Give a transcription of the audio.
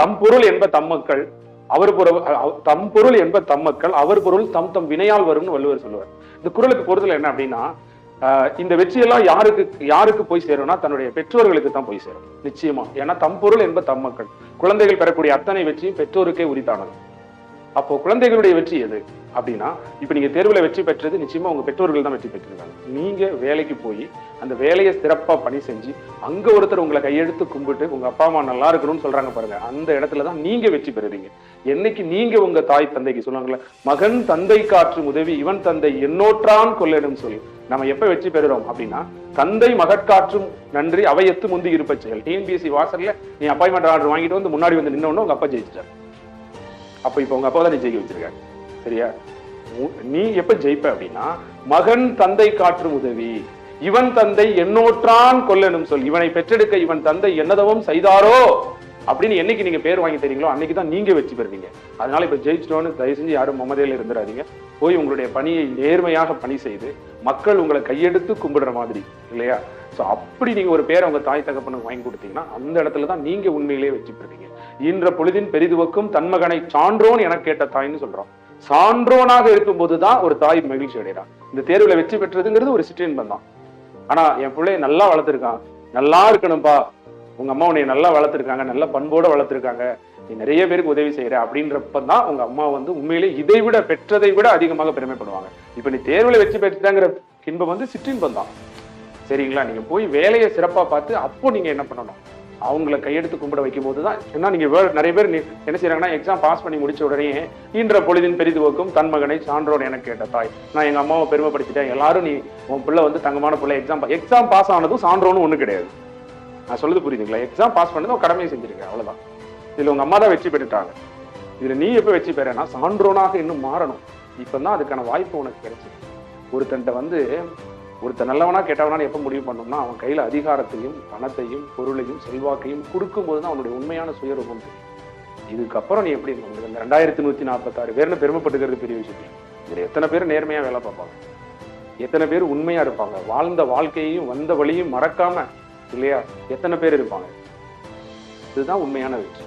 தம் பொருள் என்ப தம்மக்கள் அவர் தம் பொருள் என்ப தம்மக்கள் அவர் பொருள் தம் தம் வினையால் வரும்னு வள்ளுவர் சொல்லுவார். இந்த குறளுக்கு பொறுத்தல என்ன அப்படின்னா இந்த வெற்றியெல்லாம் யாருக்கு யாருக்கு போய் சேரும்னா தன்னுடைய பெற்றோர்களுக்கு தான் போய் சேரும். நிச்சயமா. ஏன்னா தம் பொருள் என்ப தம் மக்கள். குழந்தைகள் பெறக்கூடிய அத்தனை வெற்றியும் பெற்றோருக்கே உரித்தானது. அப்போ குழந்தைகளுடைய வெற்றி எது? அப்படின்னா இப்ப நீங்க தேர்வுல வெற்றி பெற்றது நிச்சயமா உங்க பெற்றோர்கள் தான் வெற்றி பெற்றிருக்காங்க. நீங்க வேலைக்கு போய் அந்த வேலையை சிறப்பா பணி செஞ்சு அங்க ஒருத்தர் உங்களை கையெழுத்து கும்பிட்டு உங்க அப்பா அம்மா நல்லா இருக்கணும்னு சொல்றாங்க பாருங்க. அந்த இடத்துல தான் நீங்க வெற்றி பெறுறீங்க. என்னைக்கு நீங்க உங்க தாய் தந்தைக்கு சொல்லுவாங்கல்ல மகன் தந்தை காற்றும் உதவி இவன் தந்தை என்னோற்றான் கொள்ளிடும் சொல்லி நம்ம எப்ப வெற்றி பெறுறோம் அப்படின்னா தந்தை மகற்காற்றும் நன்றி அவையத்து முந்தி இருப்ப செயல். டிஎன்பிஎஸ்சி வாசல்ல நீ அப்பாயின்மெண்ட் ஆர்டர் வாங்கிட்டு வந்து முன்னாடி வந்து நின்ன உங்கள் உங்க அப்பா ஜெயிச்சிட்டார். அப்ப இப்ப உங்க அப்பா தான் நீ ஜெயிக்க வச்சிருக்காங்க சரியா? நீ எப்ப ஜெயிப்ப அப்படின்னா மகன் தந்தை காற்றும் உதவி. இவன் தந்தை என்னோற்றான் கொல்லனும் சொல். இவனை பெற்றெடுக்க இவன் தந்தை என்னதவும் செய்தாரோ? அப்படின்னு என்னைக்கு நீங்க பேர் வாங்கி தரீங்களோ அன்னைக்கு தான் நீங்க வெற்றி பெறுவீங்க. அதனால இப்ப ஜெயிச்சிட்டோன்னு தயவு செஞ்சு யாரும் மமதையில இருந்துடாதீங்க. போய் உங்களுடைய பணியை நேர்மையாக பணி செய்து மக்கள் உங்களை கையெடுத்து கும்பிடுற மாதிரி இல்லையா? சோ அப்படி நீங்க ஒரு பேரை உங்க தாய் தகப்பனுக்கு வாங்கி கொடுத்தீங்கன்னா அந்த இடத்துல தான் நீங்க உண்மையிலேயே வெற்றி பெறுவீங்க. இன்ற பொழுதின் பெரிதுவக்கும் தன்மகனை சான்றோன் என கேட்ட தாய்ன்னு சொல்றோம். சான்றோனாக இருக்கும்போது தான் ஒரு தாய் மகிழ்ச்சி அடைகிறான். இந்த தேர்வுல வெற்றி பெற்றதுங்கிறது ஒரு சிற்றின்பம் தான். ஆனா என் பிள்ளைய நல்லா வளர்த்துருக்கான். நல்லா இருக்கணும்பா. உங்க அம்மா உன்னை நல்லா வளர்த்துருக்காங்க நல்ல பண்போடு வளர்த்துருக்காங்க நீ நிறைய பேருக்கு உதவி செய்கிற அப்படின்றப்ப தான் உங்க அம்மா வந்து உண்மையிலே இதை விட பெற்றதை விட அதிகமாக பெருமைப்படுவாங்க. இப்போ நீ தேர்வில் வெற்றி பெற்றுட்டாங்கிற இன்பம் வந்து சிற்றின்பம் தான். சரிங்களா? நீங்கள் போய் வேலையை சிறப்பாக பார்த்து அப்போ நீங்கள் என்ன பண்ணணும்? அவங்கள கையெடுத்து கும்பிட வைக்கும் போது தான் ஏன்னா நீங்க வே- நிறைய பேர் நீ- என்ன செய்கிறாங்கன்னா எக்ஸாம் பாஸ் பண்ணி முடிச்ச உடனே ஈன்ற பொழுதின் பெரிதுவோக்கும் தன் மகனை சான்றோன் என கேட்ட தாய். நான் எங்கள் அம்மாவை பெருமைப்படுத்திட்டேன். எல்லாரும் நீ உன் பிள்ளை வந்து தங்கமான பிள்ளை எக்ஸாம் எக்ஸாம் பாஸ் ஆனதும் சான்றோன்னு ஒன்றும் கிடையாது. நான் சொல்லுது புரியுதுங்களா? எக்ஸாம் பாஸ் பண்ணது உன் கடமையை செஞ்சிருக்கேன் அவ்வளவுதான். இதுல உங்க அம்மா தான் வெற்றி பெற்றுட்டாங்க. இதுல நீ எப்ப வெற்றி பெறனா சான்றோனாக இன்னும் மாறணும். இப்பதான் அதுக்கான வாய்ப்பு உனக்கு கிடைச்சது ஒருத்தன்ட்ட வந்து ஒருத்தன் நல்லவனா கெட்டவனான்னு எப்ப முடிவு பண்ணோம்னா அவன் கையில அதிகாரத்தையும் பணத்தையும் பொருளையும் செல்வாக்கையும் கொடுக்கும்போது தான் அவனுடைய உண்மையான சுயரூபம் தெரியும். இதுக்கப்புறம் நீ எப்படி இருக்கணும் இந்த ரெண்டாயிரத்தி நூத்தி நாற்பத்தாறு பேர்னு பெருமைப்பட்டுக்கிறது பெரிய விஷயம். இதில் இதுல எத்தனை பேர் நேர்மையா வேலை பார்ப்பாங்க? எத்தனை பேர் உண்மையா இருப்பாங்க? வாழ்ந்த வாழ்க்கையையும் வந்த வழியும் மறக்காம இல்லையா? எத்தனை பேர் இருப்பாங்க? இதுதான் உண்மையான வெற்றி.